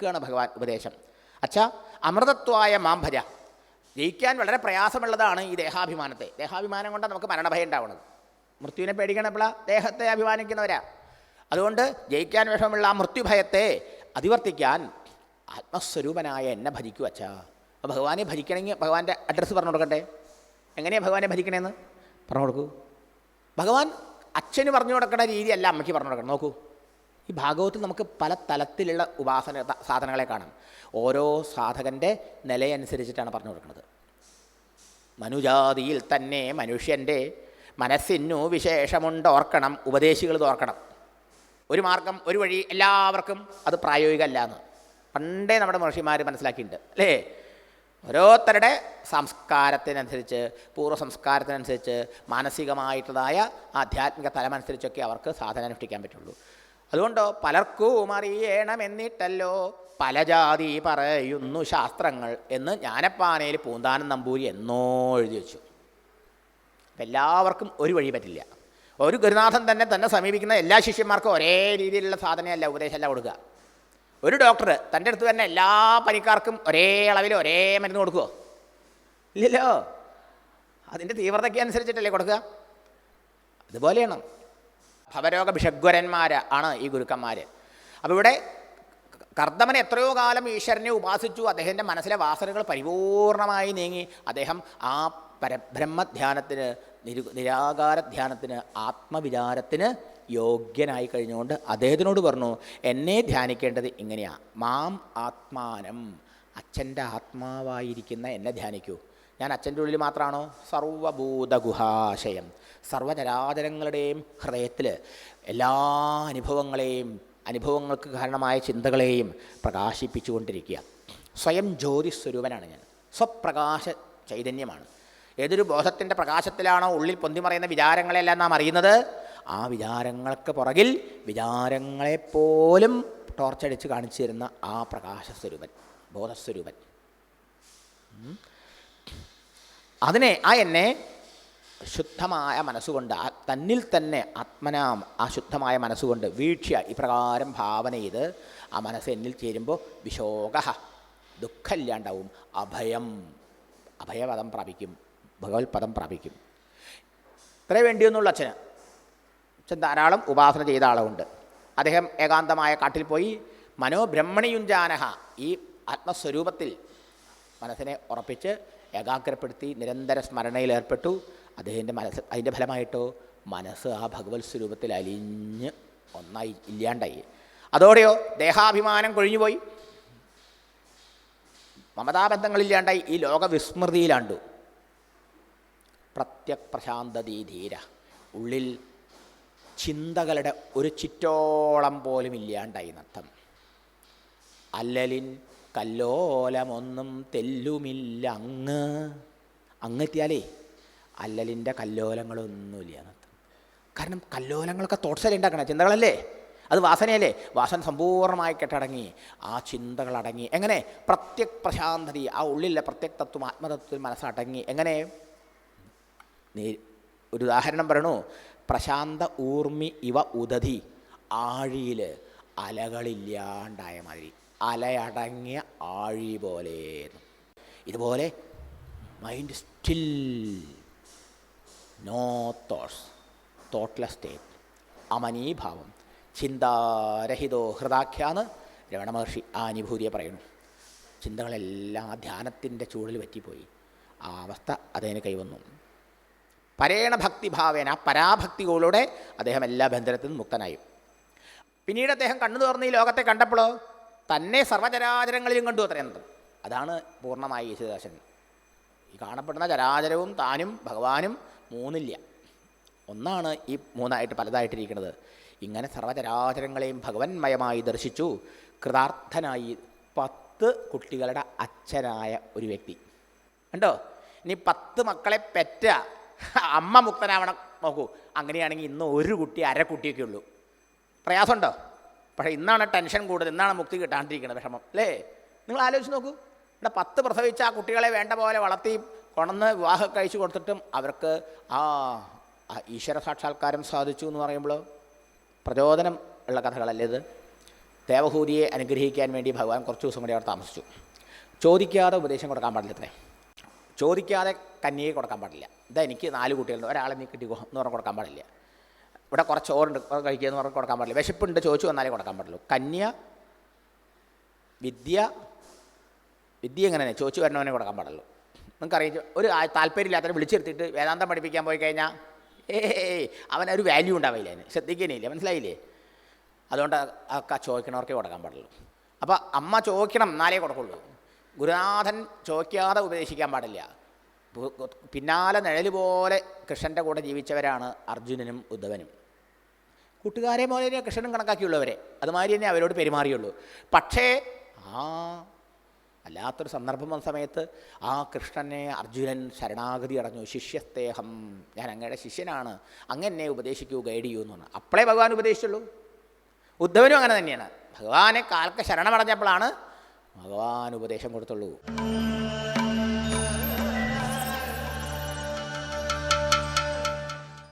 കൊടുക്കുകയാണ് ഭഗവാൻ ഉപദേശം. അച്ഛാ അമൃതത്വായ മാംഭര ജയിക്കാൻ വളരെ പ്രയാസമുള്ളതാണ് ഈ ദേഹാഭിമാനത്തെ. ദേഹാഭിമാനം കൊണ്ട് നമുക്ക് മരണഭയം ഉണ്ടാവുന്നത്. മൃത്യുവിനെ പേടിക്കണപ്പോഴാ ദേഹത്തെ അഭിമാനിക്കുന്നവരാ. അതുകൊണ്ട് ജയിക്കാൻ വിഷമമുള്ള ആ മൃത്യുഭയത്തെ അതിവർത്തിക്കാൻ ആത്മസ്വരൂപനായ എന്നെ ഭജിക്കൂ അച്ഛാ. അപ്പോൾ ഭഗവാനെ ഭജിക്കണമെങ്കിൽ ഭഗവാന്റെ അഡ്രസ്സ് പറഞ്ഞു കൊടുക്കട്ടെ എങ്ങനെയാണ് ഭഗവാനെ ഭജിക്കണേന്ന് പറഞ്ഞു കൊടുക്കൂ. ഭഗവാൻ അച്ഛന് പറഞ്ഞു കൊടുക്കുന്ന രീതിയല്ല അമ്മയ്ക്ക് പറഞ്ഞു കൊടുക്കണം. നോക്കൂ. ഈ ഭാഗവത്തിൽ നമുക്ക് പല തലത്തിലുള്ള ഉപാസന സാധനങ്ങളെ കാണാം. ഓരോ സാധകന്റെ നിലയനുസരിച്ചിട്ടാണ് പറഞ്ഞു കൊടുക്കുന്നത്. മനുജാതിയിൽ തന്നെ മനുഷ്യന്റെ മനസ്സിനു വിശേഷമുണ്ടോർക്കണം ഉപദേശികൾ തോർക്കണം ഒരു മാർഗം ഒരു വഴി എല്ലാവർക്കും അത് പ്രായോഗികമല്ല എന്ന്. പണ്ടേ നമ്മുടെ മഹർഷിമാർ മനസ്സിലാക്കിയിട്ടുണ്ട് അല്ലേ? ഓരോരുത്തരുടെ സംസ്കാരത്തിനനുസരിച്ച് പൂർവ സംസ്കാരത്തിനനുസരിച്ച് മാനസികമായിട്ടുള്ളതായ ആധ്യാത്മിക തലമനുസരിച്ചൊക്കെ അവർക്ക് സാധന അനുഷ്ഠിക്കാൻ പറ്റുള്ളൂ. അതുകൊണ്ടോ പലർക്കും അറിയണമെന്നിട്ടല്ലോ പല ജാതി പറയുന്നു ശാസ്ത്രങ്ങൾ എന്ന് ജ്ഞാനപ്പാനയിൽ പൂന്താനം നമ്പൂരി എന്നോ എഴുതി വെച്ചു. അപ്പം എല്ലാവർക്കും ഒരു വഴി പറ്റില്ല. ഒരു ഗുരുനാഥൻ തന്നെ തന്നെ സമീപിക്കുന്ന എല്ലാ ശിഷ്യന്മാർക്കും ഒരേ രീതിയിലുള്ള സാധനയല്ല ഉപദേശമല്ല കൊടുക്കുക. ഒരു ഡോക്ടർ തന്റെ അടുത്ത് തന്നെ എല്ലാ പനിക്കാർക്കും ഒരേ അളവിൽ ഒരേ മരുന്ന് കൊടുക്കുമോ ഇല്ലല്ലോ. അതിന്റെ തീവ്രതയ്ക്ക് അനുസരിച്ചിട്ടല്ലേ കൊടുക്കുക? അതുപോലെയാണ് ഭവരോഗ ഭിഷഗ്വരന്മാർ ആണ് ഈ ഗുരുക്കന്മാർ അപ്പോൾ ഇവിടെ കർദമൻ എത്രയോ കാലം ഈശ്വരനെ ഉപാസിച്ചു അദ്ദേഹത്തിന്റെ മനസ്സിലെ വാസനകൾ പരിപൂർണമായി നീങ്ങി. അദ്ദേഹം ആ പരബ്രഹ്മധ്യാനത്തിന് നിരു നിരാകാര ധ്യാനത്തിന് ആത്മവിചാരത്തിന് യോഗ്യനായി കഴിഞ്ഞുകൊണ്ട് അദ്ദേഹത്തിനോട് പറഞ്ഞു എന്നെ ധ്യാനിക്കേണ്ടത് ഇങ്ങനെയാണ് മാം ആത്മാനം അച്ഛന്റെ ആത്മാവായിരിക്കുന്ന എന്നെ ധ്യാനിക്കൂ. ഞാൻ അച്ഛന്റെ ഉള്ളിൽ മാത്രമാണോ സർവഭൂതഗുഹാശയം. സർവചരാചരങ്ങളുടെയും ഹൃദയത്തിൽ എല്ലാ അനുഭവങ്ങളെയും അനുഭവങ്ങൾക്ക് കാരണമായ ചിന്തകളെയും പ്രകാശിപ്പിച്ചുകൊണ്ടിരിക്കുക. സ്വയം ജ്യോതിസ്വരൂപനാണ് ഞാൻ. സ്വപ്രകാശ ചൈതന്യമാണ്. ഏതൊരു ബോധത്തിന്റെ പ്രകാശത്തിലാണോ ഉള്ളിൽ പൊന്തിമറയുന്ന വിചാരങ്ങളെല്ലാം നാം അറിയുന്നത്? ആ വിചാരങ്ങൾക്ക് പുറകിൽ വിചാരങ്ങളെപ്പോലും ടോർച്ചടിച്ച് കാണിച്ചു തരുന്ന ആ പ്രകാശസ്വരൂപൻ ബോധസ്വരൂപൻ. അതിനെ ആ എന്നെ ശുദ്ധമായ മനസ്സുകൊണ്ട് തന്നിൽ തന്നെ ആത്മനാം ആ ശുദ്ധമായ മനസ്സുകൊണ്ട് വീക്ഷ്യ ഇപ്രകാരം ഭാവന ചെയ്ത് ആ മനസ്സ് എന്നിൽ ചേരുമ്പോൾ വിശോക ദുഃഖമില്ലാണ്ടാവും. അഭയം. അഭയപദം പ്രാപിക്കും. ഭഗവത് പദം പ്രാപിക്കും. ഇത്രേ വേണ്ടിയൊന്നുള്ള അച്ഛന്. അച്ഛൻ ധാരാളം ഉപാസന ചെയ്ത ആളുണ്ട്. അദ്ദേഹം ഏകാന്തമായ കാട്ടിൽ പോയി മനോബ്രഹ്മണിയുഞ്ചാനഹ ഈ ആത്മസ്വരൂപത്തിൽ മനസ്സിനെ ഉറപ്പിച്ച് ഏകാഗ്രപ്പെടുത്തി നിരന്തര സ്മരണയിൽ ഏർപ്പെട്ടു. അദ്ദേഹത്തിന്റെ മനസ്സ് അതിന്റെ ഫലമായിട്ടോ മനസ്സ് ആ ഭഗവത് സ്വരൂപത്തിൽ അലിഞ്ഞ് ഒന്നായി ഇല്ലാണ്ടായി. അതോടെയോ ദേഹാഭിമാനം കൊഴിഞ്ഞുപോയി. മമതാബന്ധങ്ങളില്ലാണ്ടായി ഈ ലോകവിസ്മൃതിയിലാണ്ടു പ്രത്യപ്രശാന്തീ ധീര. ഉള്ളിൽ ചിന്തകളുടെ ഒരു ചിറ്റോളം പോലും ഇല്ലാണ്ടായി നർത്ഥം അല്ലലിൻ കല്ലോലമൊന്നും തെല്ലുമില്ല അങ്ങ്. അങ്ങെത്തിയാലേ അല്ലലിന്റെ കല്ലോലങ്ങളൊന്നുമില്ല എന്നർത്ഥം. കാരണം കല്ലോലങ്ങളൊക്കെ തോട്ട്സല്ലേ ഉണ്ടാക്കണം ചിന്തകളല്ലേ? അത് വാസനയല്ലേ? വാസന സമ്പൂർണമായി കെട്ടടങ്ങി ആ ചിന്തകളടങ്ങി എങ്ങനെ? പ്രത്യക് പ്രശാന്തതി ആ ഉള്ളിലെ പ്രത്യക് തത്വം ആത്മതത്വത്തിൽ മനസ്സടങ്ങി. എങ്ങനെ? ഒരു ഉദാഹരണം പറയണു. പ്രശാന്ത ഊർമി ഇവ ഉദധി ആഴിയിൽ അലകളില്ലാണ്ടായ മാതിരി. അലയടങ്ങിയ ആഴി പോലെ. ഇതുപോലെ mind still no thoughts thoughtless state അമനീഭാവം ചിന്താരഹിതോ ഹൃദാഖ്യാന്ന് രമണ മഹർഷി ആ അനുഭൂതിയെ പറയുന്നു. ചിന്തകളെല്ലാം ധ്യാനത്തിന്റെ ചൂടിൽ പറ്റിപ്പോയി ആ അവസ്ഥ അദ്ദേഹത്തിന് കൈവന്നു. പരേണ ഭക്തിഭാവേന പരാഭക്തികളോടെ അദ്ദേഹം എല്ലാ ബന്ധനത്തിൽ നിന്നും മുക്തനായി. പിന്നീട് അദ്ദേഹം കണ്ണു തുറന്ന് ഈ ലോകത്തെ കണ്ടപ്പോൾ തന്നെ സർവചരാചരങ്ങളിലും കണ്ടു അത്രയെന്നത് അതാണ് പൂർണമായി യേശുദാസൻ. ഈ കാണപ്പെടുന്ന ചരാചരവും താനും ഭഗവാനും മൂന്നില്ല. ഒന്നാണ് ഈ മൂന്നായിട്ട് പലതായിട്ടിരിക്കുന്നത്. ഇങ്ങനെ സർവചരാചരങ്ങളെയും ഭഗവന്മയമായി ദർശിച്ചു കൃതാർത്ഥനായി പത്ത് കുട്ടികളുടെ അച്ഛനായ ഒരു വ്യക്തി. കണ്ടോ? ഇനി പത്ത് മക്കളെ പെറ്റ അമ്മ മുക്തനാവണം നോക്കൂ. അങ്ങനെയാണെങ്കിൽ ഇന്ന് ഒരു കുട്ടി അര കുട്ടിയൊക്കെ ഉള്ളൂ. പ്രയാസമുണ്ടോ? പക്ഷേ ഇന്നാണ് ടെൻഷൻ കൂടുതൽ ഇന്നാണ് മുക്തി കിട്ടാണ്ടിരിക്കുന്നത് വിഷമം അല്ലേ? നിങ്ങൾ ആലോചിച്ച് നോക്കൂ. ഇവിടെ പത്ത് പ്രസവിച്ച ആ കുട്ടികളെ വേണ്ട പോലെ വളർത്തി കൊണന്ന് വിവാഹം കഴിച്ചു കൊടുത്തിട്ടും അവർക്ക് ആ ഈശ്വര സാക്ഷാത്കാരം സാധിച്ചു എന്ന് പറയുമ്പോൾ പ്രചോദനം ഉള്ള കഥകളല്ലേ ഇത്? ദേവഹൂതിയെ അനുഗ്രഹിക്കാൻ വേണ്ടി ഭഗവാൻ കുറച്ച് ദിവസം കൂടി അവർ താമസിച്ചു. ചോദിക്കാതെ ഉപദേശം കൊടുക്കാൻ പാടില്ല അത്രേ ചോദിക്കാതെ കന്യയെ കൊടുക്കാൻ പാടില്ല. ഇതാ എനിക്ക് നാല് കുട്ടികളുണ്ട്. ഒരാളെ നീ കിട്ടിക്കോ എന്ന് പറഞ്ഞ് കൊടുക്കാൻ പാടില്ല. ഇവിടെ കുറച്ച് ഓറുണ്ട് കഴിക്കുക എന്ന് പറഞ്ഞ് കൊടുക്കാൻ പാടില്ല. വിശപ്പുണ്ട് ചോദിച്ചു വന്നാലേ കൊടുക്കാൻ പാടുള്ളൂ. കന്യ വിദ്യ വിദ്യ എങ്ങനെ ചോദിച്ചു വരണവനെ കൊടുക്കാൻ പാടുള്ളൂ. നിങ്ങൾക്കറിയാം ഒരു താല്പര്യമില്ലാത്തവരെ വിളിച്ചിരുത്തിയിട്ട് വേദാന്തം പഠിപ്പിക്കാൻ പോയി കഴിഞ്ഞാൽ ഏയ് അവനൊരു വാല്യൂ ഉണ്ടാവില്ല അതിന്. ശ്രദ്ധിക്കുന്നില്ല മനസ്സിലായില്ലേ? അതുകൊണ്ട് ഒക്കെ ചോദിക്കണവർക്കേ കൊടുക്കാൻ പാടുള്ളൂ. അപ്പോൾ അമ്മ ചോദിക്കണം എന്നാലേ കൊടുക്കുള്ളൂ. ഗുരുനാഥൻ ചോദിക്കാതെ ഉപദേശിക്കാൻ പാടില്ല. പിന്നാലെ നിഴൽ പോലെ കൃഷ്ണന്റെ കൂടെ ജീവിച്ചവരാണ് അർജുനനും ഉദ്ധവനും. കൂട്ടുകാരെ പോലെ കൃഷ്ണനും കണക്കാക്കിയുള്ളവരെ. അതുമാതിരി തന്നെ അവരോട് പെരുമാറിയുള്ളൂ. പക്ഷേ ആ അല്ലാത്തൊരു സന്ദർഭം വന്ന സമയത്ത് ആ കൃഷ്ണനെ അർജുനൻ ശരണാഗതി അടഞ്ഞു. ശിഷ്യസ്തേഹം. ഞാൻ അങ്ങയുടെ ശിഷ്യനാണ്. അങ്ങനെ ഉപദേശിക്കൂ ഗൈഡ് ചെയ്യൂ എന്ന് പറഞ്ഞു. അപ്പോഴേ ഭഗവാൻ ഉപദേശിച്ചുള്ളൂ. ഉദ്ധവനും അങ്ങനെ തന്നെയാണ്. ഭഗവാനെ കാൽക്ക ശരണമടഞ്ഞപ്പോഴാണ് ഭഗവാൻ ഉപദേശം കൊടുത്തുള്ളൂ.